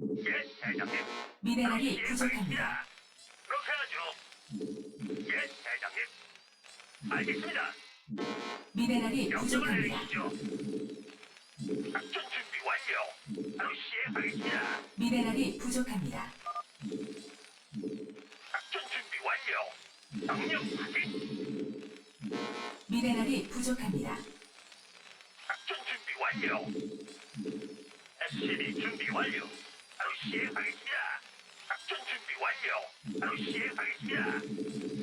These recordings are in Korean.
예, 대장님. 미네랄이 부족합니다. 그렇게 하죠. 예, 대장님. 알겠습니다. 미네랄이 명령을 부족합니다. 내리시죠. 작전 준비 완료. 바로 시행하겠습니다. 미네랄이 부족합니다. 작전 준비 완료. 명령 확인. 미네랄이 부족합니다. 작전 준비 완료. SCB 준비 완료. 시행하겠습니다. 작전 준비 완료. 바로 시행하겠습니다.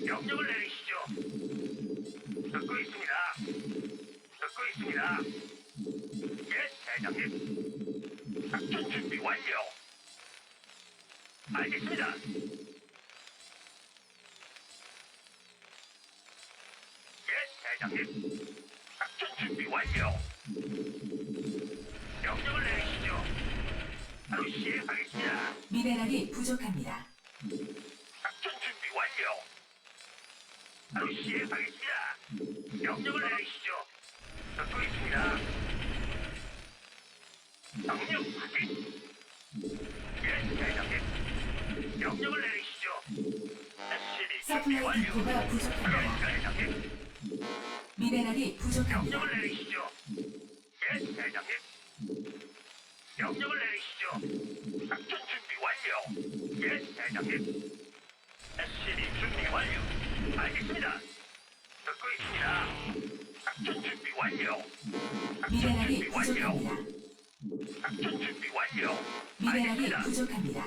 명령을 내리시죠. 듣고 있습니다. 듣고 있습니다. 예, 대장님. 작전 준비 완료. 알겠습니다. 예, 대장님. 작전 준비 완료. 명령을 내리시죠. 미네랄이 부족합니다. 작전 준비 완료. 바로 시행하겠습니다. 명령을 내리시죠. 듣고 있습니다. 명령 확인. 예, 대장님. 명령을 내리시죠. SCB 준비 서플라이 완료. 디포가 부족합니다. 예, 대장님. 미네랄이 부족합니다. 명령을 내리시죠. 완료. 미네랄이 알겠습니다. 부족합니다.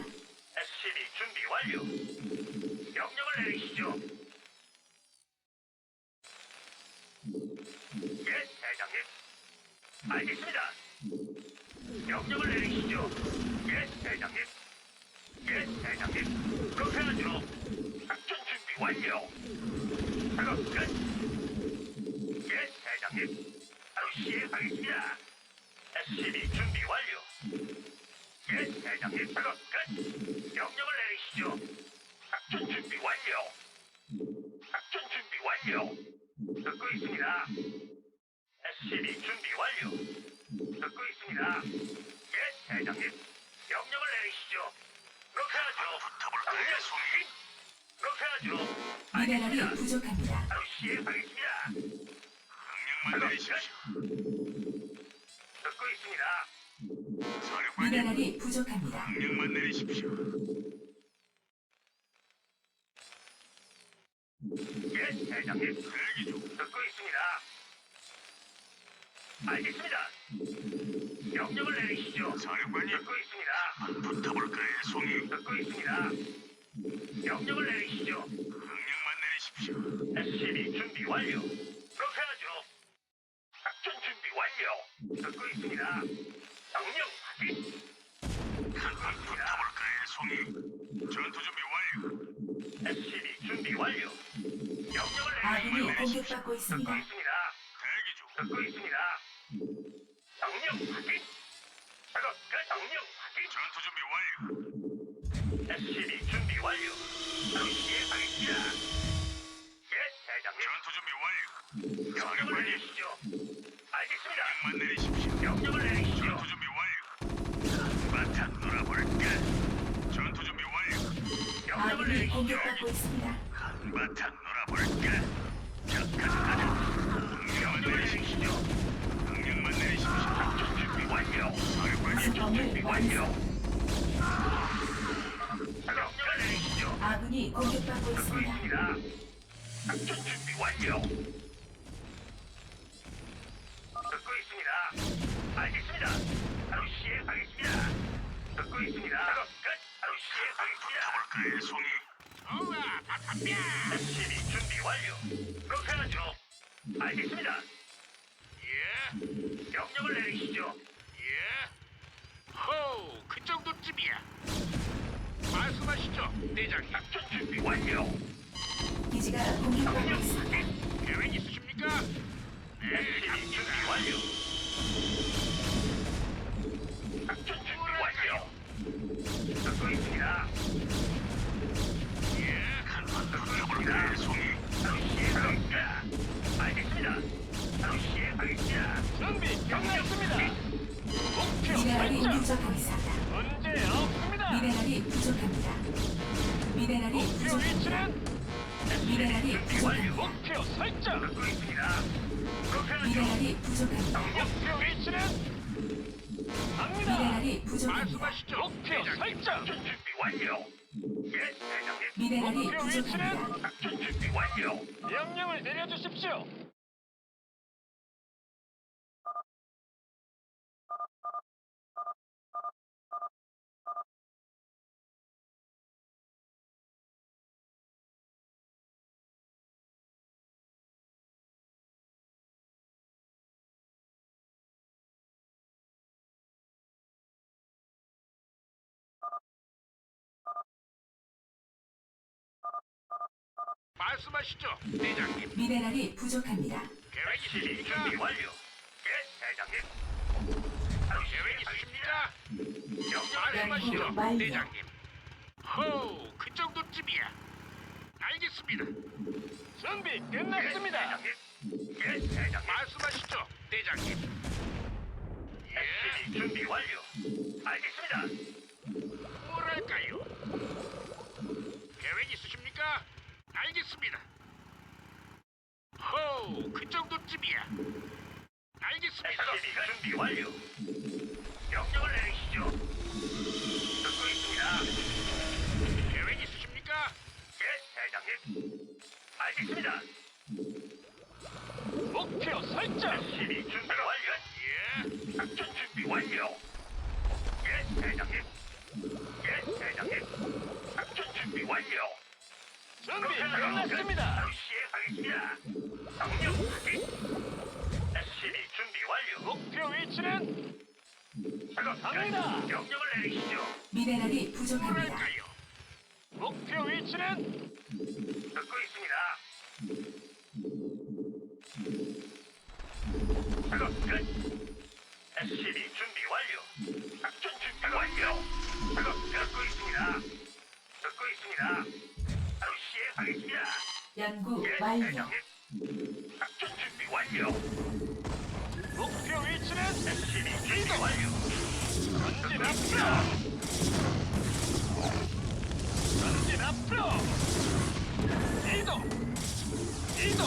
SCB 준비 완료. 명령을 내리시죠. 예, 대장님. 알겠습니다. 명령을 내리시죠. 예, 대장님. 예, 대장님. 그렇게 하죠. 작전 준비 완료. 작업 끝. 예, 대장님. 바로 시행하겠습니다. SCB 준비 대장님. 작업 끝. 명령을 내리시죠. 작전 준비 완료. 작전 준비 완료. 듣고 있습니다. SCB 준비 완료. 듣고 있습니다. 예, 대장님. 명령을 내리시죠. 그렇게 하죠. 붙어볼까요, 송이? 그렇게 하죠. 미네랄이 알겠습니다. 부족합니다. 바로 시행하겠습니다. 명령만 내리십시오. 듣고 있습니다. 사령관님. 미네랄이 부족합니다. 명령만 내리십시오. 예, 대장님. 대기 중. 듣고 있습니다. 알겠습니다. 명령을 내리시죠. 사령관님. 듣고 있습니다. 붙어볼까요, 송이? 듣고 있습니다. 명령을 내리시죠. 명령만 내리십시오. SCB 준비 완료. 그렇게 하죠. 작전 준비 완료. 듣고 있습니다. 전투 준비 완료. SCB 준비 완료. 명령을 아군이. 공격받고 있습니다. 있습니다. 대기 중. 듣고 있습니다. 명령 확인. 작업 끝. 명령 확인. 전투 준비 완료. SCB 준비 완료. 바로 시행하겠습니다. 예, 대장님. 전투 준비 완료. 명령을 내리시죠. 알겠습니다. 명령만 내리십시오. 명령을 내리시죠. 전투 준비 완료. 바탕 놀아볼까? 전투 준비 완료. 명령을 아군이. 공격받고 있습니다. 한바탕 놀아볼까? 자, 가자, 가자. 명령을 내리시죠. 명령만 내리십시오. 준비 완료. 사령관님 준비 완료. 아군이 공격받고 듣고 있습니다. 있습니다. 작전 준비 완료. 듣고 있습니다. 알겠습니다. 바로 시행하겠습니다. 듣고 있습니다. 볼까요, 송이? 우와, 바탕뼈. SCB 준비 완료. 그렇게 하죠. 알겠습니다. 예. 명령을 내리시죠. 예. 호우, 그 정도쯤이야. 말씀하시죠, 대장님. 작전 준비 완료. 기지가 공격받고 명령 있습니다. 계획 있으십니까? SCB 준비 완료. 위치는 미네랄이 준비 완료. 부족합니다. 목표 설정. 미네랄이 부족합니다. 목표 위치는 갑니다. 미네랄이 부족합니다. 말씀하시죠. 목표 설정. 작전 준비 완료. 예, 대장님. 미네랄이 목표 부족합니다. 위치는 작전 준비 완료. 명령을 내려주십시오. 말씀하시죠, 대장님. 미네랄이 부족합니다. 계획 SCB 있으십니까? 준비 완료. 예, 대장님. 바로 계획. 있으십니까? 말씀하시죠. 완료. 대장님. 호우, 그 정도쯤이야. 알겠습니다. 준비 예, 끝났습니다. 대장님. 예, 대장님. 말씀하시죠, 대장님. SCB 준비 완료. 알겠습니다. 뭐랄까요? 계획 있으십니까? 알겠습니다. 호우, 그 정도쯤이야. 알겠습니다. SCB 준비 완료. 명령을 내리시죠. 듣고 있습니다. 계획 있으십니까? 예, 대장님. 알겠습니다. 목표 설정. SCB 준비 완료. 예, 작전 준비 완료. 예, 대장님. 예, 대장님. 작전 준비 완료. 준비 끝났습니다. 시행하겠습니다. 명령 작업 끝. 갑니다. 명령을 내리시죠. 미네랄이 부족합니다. 뭐랄까요? 목표 위치는 듣고 있습니다. 작업 끝. SCB 준비 완료. 작전 준비 완료. 작업 듣고 있습니다. 듣고 있습니다. 바로 시행하겠습니다. 연구 예, 완료. 대장님. 작전 준비 완료. 목표 위치는 SCB 준비 완료. 전진 앞으로. 전진 앞으로. 이동. 이동.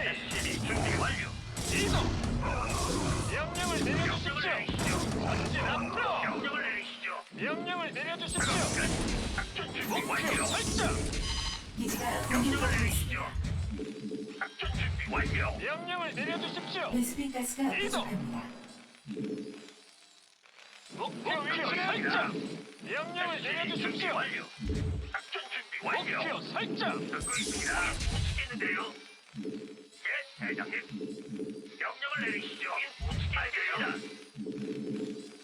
SCB 준비 완료. 이동. 명령을 내려주십시오. 전진 앞으로. 명령을 내려주십시오. 끝. 작전. 있습니다. 작전 준비 완료. 명령을 내려주십시오. 이동. 부족합니다. 목표 위치는 설정. 명령을 준비 내려주십시오. 완료. 작전 준비 완료. 목표 설정. 듣고 있습니다. 못치겠는데요 예, 대장님. 명령을 내리시죠. 못치겠는데요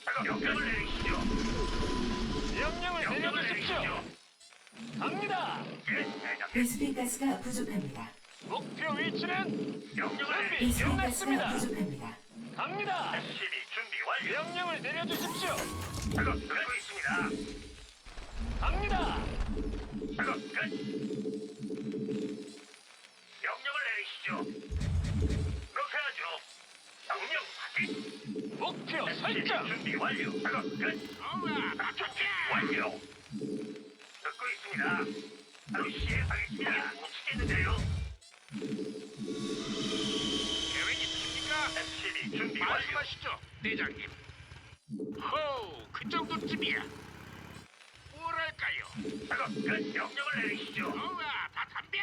작업 명령을 내리시죠. 명령을 명령을 내려주십시오. 내리시죠. 갑니다. 예, 대장님. 베스핀 가스가 부족합니다. 목표 위치는 준비. 베스핀 가스가 끝났습니다. 부족합니다. 갑니다. SCB 준비 완료. 명령을 내려주십시오. 작업 듣고 있습니다. 갑니다. 작업 끝. 명령을 내리시죠. 그렇게 하죠. 명령 확인. 목표 설정. 준비 완료. 작업 끝. 준비 완료. 듣고 있습니다. 바로 시행하겠습니다. 못 치겠는데요 준비 완료. 말씀하시죠, 대장님. 호우, 그 정도쯤이야. 뭐랄까요? 작업 끝. 명령을 내리시죠. 우와, 다 담배!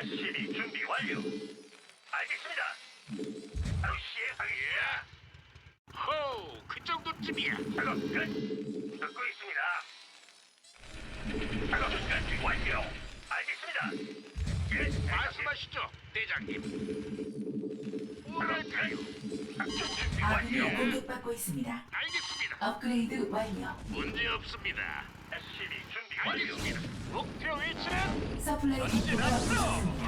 SCB 준비 완료. 알겠습니다. 바로 시행하겠습니다. 호우, 그 정도쯤이야. 작업 끝. 듣고 있습니다. 작업 끝. 완료. 알겠습니다. 예. 말씀하시죠, 대장님. 작전 준비 아군이 완료. 공격받고 있습니다. 알겠습니다. 업그레이드 완료. 문제 없습니다. SCB 준비 완료. 목표 위치는 서플라이 디포가 앞으로. 부족합니다.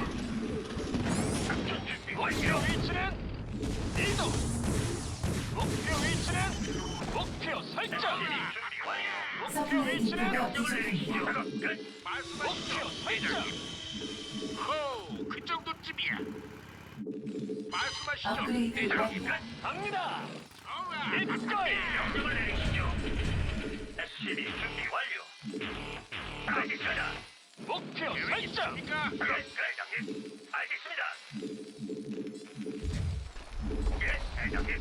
작전 준비 목표. 위치는 이동. 목표 위치는 목표 설정. SCB 준비 완료. 목표 서플라이 위치는 디포가 명령을 내리시죠. 부족합니다. 작업 끝. 말씀하시죠, 네, 목표 설정. 호우, 그 정도쯤이야. 말씀하시죠, 업그레이드. 완료. 갑니다. 이거이 명령을 내리시죠. SCB 준비 완료. 알겠습니다. 목표 설정 예, 대장님. 알겠습니다. 예, 대장님.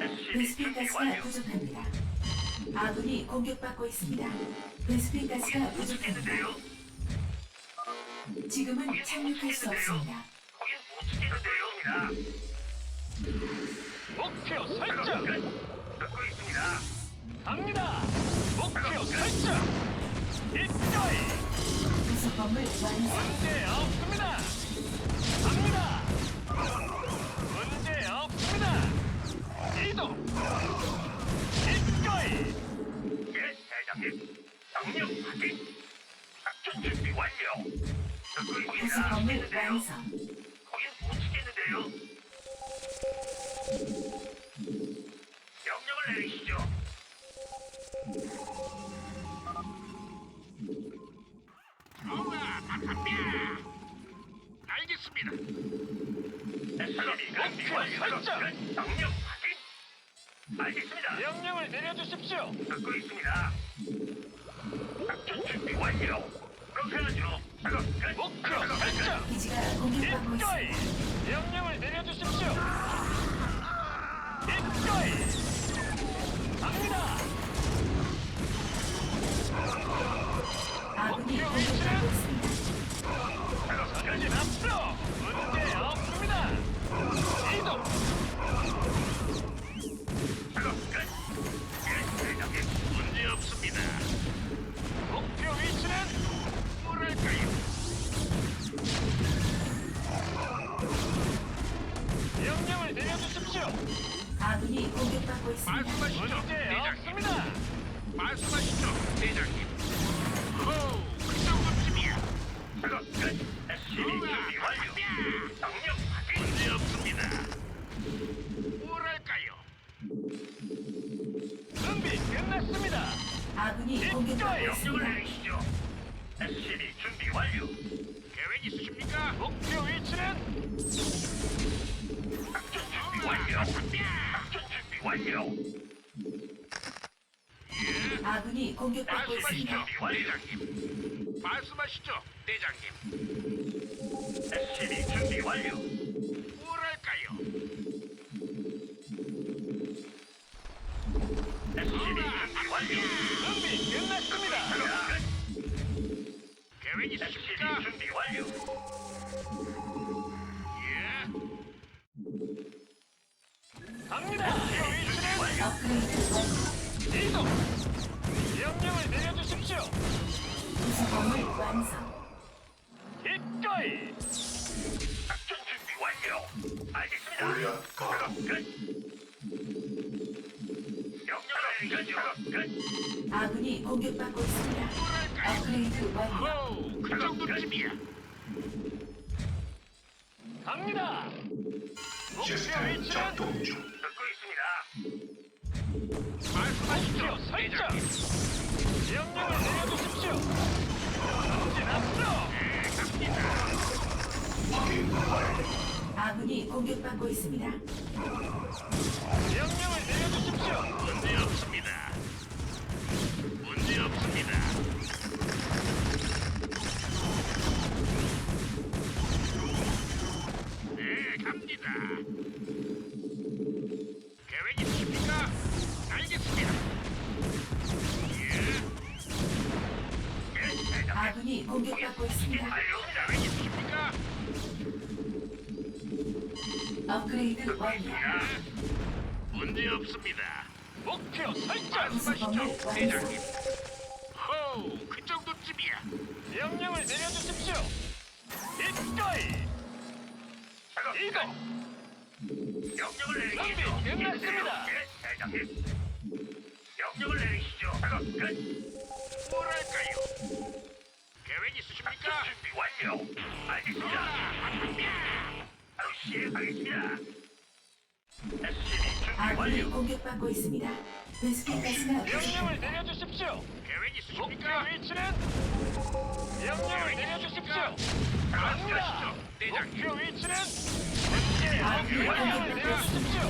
SCB 준비 가스가 완료. 부족합니다. 아군이 공격받고 있습니다. 베스핀 가스가 부족합니다. 지금은 착륙할 수 없습니다. 치겠는데요. 목표 설정 끝. 듣고 있습니다. 갑니다 목표 설정 완성. 문제 없습니다 갑니다 문제 없습니다 이동 이거이 예, 대장님. 명령 확인. 작전 준비 완료. 듣고 있습니다. 알겠습니다. 설정. 명령 확인. 알겠습니다. 명령을 내려주십시오 듣고 있습니다. 작전 준비 완료. 그렇게 하죠. 작업 끝. 목표 작업 끝. 설정 기지가 공격받고 이거이 있습니다. 명령을 내려주십시오 갑니다 아군이 공격받고 있습니다. 대장님. 말씀하시죠, 대장님. SCB 준비 완료. 뭐랄까요? SCB 준비 완료. 준비 끝났습니다 작업 끝. 계획 있으십니까? 준비 완료. 건물 완성. 이거이 작전 준비 완료. 알겠습니다. 작업 끝. 명령을 내리시죠. 작업 끝. 아군이 공격받고 있습니다. 업그레이드 완료. 호, 그 정도쯤이야. 갑니다 목표 위치는 듣고 있습니다. 말씀하시죠, 설정 공격받고 있습니다. 명령을 내려주십시오 문제 없습니다. 문제 없습니다. 네, 갑니다. 계획 있으십니까? 알겠습니다. 예. 예, 대장님. 아군이 공격받고 있습니다. 완료. 계획 있으십니까? 업그레이드 완료. 예. 문제 없습니다. 목표 설정 말씀하시죠, 대장님. 호, 그 정도쯤이야. 명령을 내려주십시오 이거이 이동 명령을 내리시죠. 준비 끝났습니다. 예, 대장님. 명령을 내리시죠. 작업 끝. 뭐랄까요? 계획 있으십니까? 준비 완료. 알겠습니다. 시행하겠습니다. 아군이 완료. 공격받고 있습니다. 가스가 명령을 부족합니다. 내려주십시오 계획 목표 있으십니까? 위치는 명령을 내려주십시오 갑니다. 목표 위치는. 명령을 내려주십시오.